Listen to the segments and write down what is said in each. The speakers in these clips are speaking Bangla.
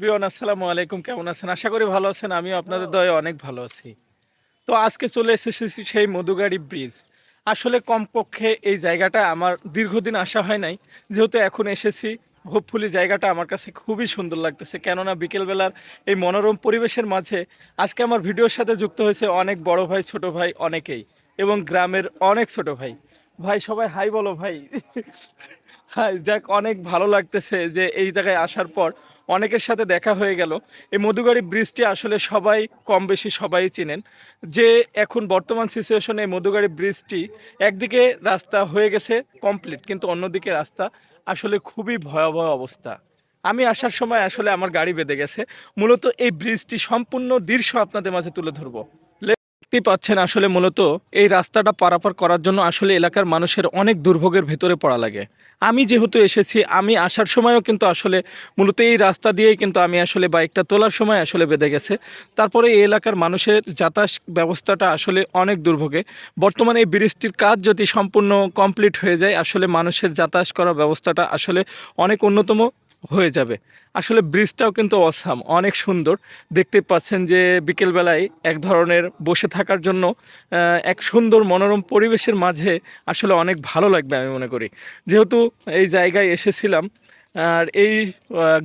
বিয়ন, আসসালামু আলাইকুম, কেমন আছেন? আশা করি ভালো আছেন, আমিও আপনাদের দয়ে অনেক ভালো আছি। তো আজকে চলে এসেছি সেই মধুগাড়ি ব্রিজ। আসলে কমপক্ষে এই জায়গাটা আমার দীর্ঘদিন আসা হয় নাই, যেহেতু এখন এসেছি হোপফুলি জায়গাটা আমার কাছে খুবই সুন্দর লাগতেছে, কেননা বিকেলবেলার এই মনোরম পরিবেশের মাঝে আজকে আমার ভিডিওর সাথে যুক্ত হয়েছে অনেক বড় ভাই, ছোট ভাই অনেকেই, এবং গ্রামের অনেক ছোট ভাই। ভাই, সবাই হাই বলো ভাই। হাই যাক, অনেক ভালো লাগতেছে যে এই জায়গায় আসার পর অনেকের সাথে দেখা হয়ে গেল। এই মধুগাড়ি ব্রিজটি আসলে সবাই কম বেশি সবাই চিনেন। যে এখন বর্তমান সিচুয়েশনে এই মধুগাড়ি ব্রিজটি একদিকে রাস্তা হয়ে গেছে কমপ্লিট কিন্তু অন্যদিকে রাস্তা আসলে খুবই ভয়াবহ অবস্থা। আমি আসার সময় আসলে আমার গাড়ি বেঁধে গেছে। মূলত এই ব্রিজটি সম্পূর্ণ দৃশ্য আপনাদের মাঝে তুলে ধরবো। দেখতেই পাচ্ছেন আসলে মূলত এই রাস্তাটা পারাপার করার জন্য আসলে এলাকার মানুষের অনেক দুর্ভোগের ভেতরে পড়া লাগে। আমি যেহেতু এসেছি, আমি আসার সময়ও কিন্তু আসলে মূলত এই রাস্তা দিয়েই কিন্তু আমি আসলে বাইকটা তোলার সময় আসলে বেঁধে গেছে। তারপরে এই এলাকার মানুষের যাতায়াত ব্যবস্থাটা আসলে অনেক দুর্ভোগে। বর্তমানে এই ব্রিজটির কাজ যদি সম্পূর্ণ কমপ্লিট হয়ে যায়, আসলে মানুষের যাতায়াত করার ব্যবস্থাটা আসলে অনেক অন্যতম। হয়ে যাবে। আসলে ব্রিজটাও কিন্তু অসাম অনেক সুন্দর। দেখতে পাচ্ছেন যে বিকেলবেলায় এক ধরনের বসে থাকার জন্য এক সুন্দর মনোরম পরিবেশের মাঝে আসলে অনেক ভালো লাগবে আমি মনে করি। যেহেতু এই জায়গায় এসেছিলাম, আর এই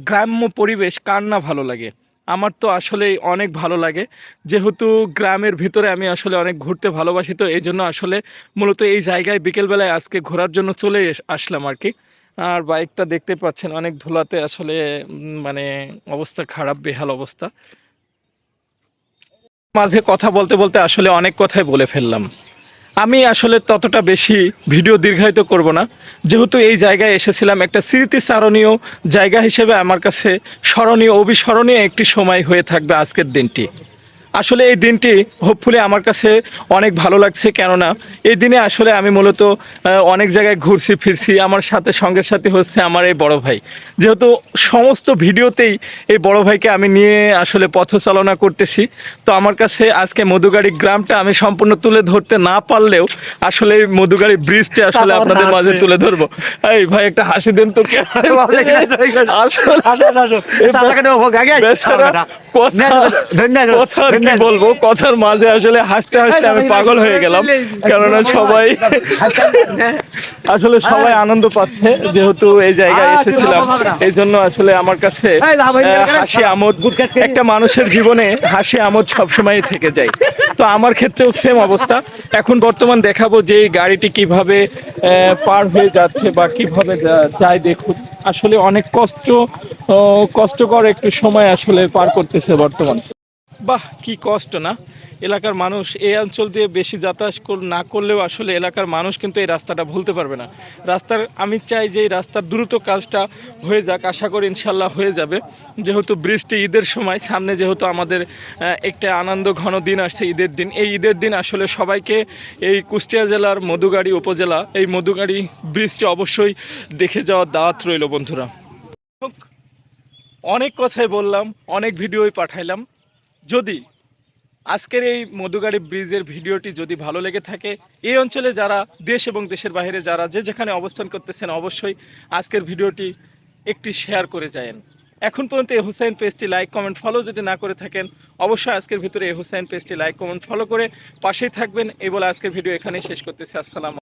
গ্রাম্য পরিবেশ কার না ভালো লাগে? আমার তো আসলেই অনেক ভালো লাগে। যেহেতু গ্রামের ভিতরে আমি আসলে অনেক ঘুরতে ভালোবাসি, তো এই জন্য আসলে মূলত এই জায়গায় বিকেলবেলায় আজকে ঘোরার জন্য চলে আসলাম আর কি। আর বাইকটা দেখতে পাচ্ছেন অনেক ধুলাতে আসলে মানে অবস্থা খারাপ, বেহাল অবস্থা। মাঝে কথা বলতে বলতে আসলে অনেক কথাই বলে ফেললাম। আমি আসলে ততটা বেশি ভিডিও দীর্ঘায়িত করব না। যেহেতু এই জায়গায় এসেছিলাম একটা স্মৃতিচারণীয় জায়গা হিসেবে আমার কাছে স্মরণীয়, অবিস্মরণীয় একটি সময় হয়ে থাকবে আজকের দিনটি। আসলে এই দিনটি হোপফুলি আমার কাছে অনেক ভালো লাগছে কেননা এই দিনে আসলে আমি মূলত অনেক জায়গায় ঘুরছি ফিরছি আমার সাথে সঙ্গের সাথে হচ্ছে আমার এই বড় ভাই। যেহেতু সমস্ত ভিডিওতেই এই বড় ভাইকে আমি নিয়ে আসলে পথচালনা করতেছি তো আমার কাছে আজকে মধুগাড়ি গ্রামটা আমি সম্পূর্ণ তুলে ধরতে না পারলেও আসলে এই মধুগাড়ি ব্রিজটা আসলে আপনাদের মাঝে তুলে ধরবো। এই ভাই একটা হাসি দেন তো কে আসলে কি বলব? কথার মাঝে আসলে হাসতে হাসতে আমি পাগল হয়ে গেলাম। কেননা সবাই আসলে সবাই আনন্দ পাচ্ছে যেহেতু এই জায়গায় এসেছিলাম। এই জন্য আসলে আমার কাছে হাসি আমোদ একটা মানুষের জীবনে হাসি আমোদ সবসময় থেকে যায়। তো আমার ক্ষেত্রেও সেম অবস্থা। এখন বর্তমান দেখাবো যে গাড়িটি কীভাবে পার হয়ে যাচ্ছে বা কীভাবে যায় দেখুন। আসলে অনেক কষ্ট কষ্টকর একটু সময় আসলে পার করতেছে বর্তমান। বাহ, কি কষ্ট না? এলাকার মানুষ এই অঞ্চল দিয়ে বেশি যাতায়াত না করলেও আসলে এলাকার মানুষ কিন্তু এই রাস্তাটা ভুলতে পারবে না। রাস্তার, আমি চাই যে এই রাস্তার দ্রুত কাজটা হয়ে যাক, আশা করি ইনশাল্লাহ হয়ে যাবে। যেহেতু বৃষ্টি ঈদের সময়, সামনে যেহেতু আমাদের একটা আনন্দ ঘন দিন আসছে ঈদের দিন। এই ঈদের দিন আসলে সবাইকে এই কুষ্টিয়া জেলার মধুগাড়ি উপজেলা, এই মধুগাড়ি ব্রিজটি অবশ্যই দেখে যাওয়ার দাওয়াত রইল বন্ধুরা। অনেক কথাই বললাম, অনেক ভিডিওই পাঠাইলাম। যদি আজকের এই মধুগাড়ি ব্রিজের ভিডিওটি যদি ভালো লেগে থাকে, এই অঞ্চলে যারা দেশ এবং দেশের বাইরে যারা যে যেখানে অবস্থান করতেছেন, অবশ্যই আজকের ভিডিওটি একটি শেয়ার করে যায়েন। এখন পর্যন্ত এ হুসাইন পেজটি লাইক কমেন্ট ফলো যদি না করে থাকেন, অবশ্যই আজকের ভিতরে এ হুসাইন পেজটি লাইক কমেন্ট ফলো করে পাশেই থাকবেন। এই বলে আজকের ভিডিও এখানেই শেষ করতেছি। আসসালাম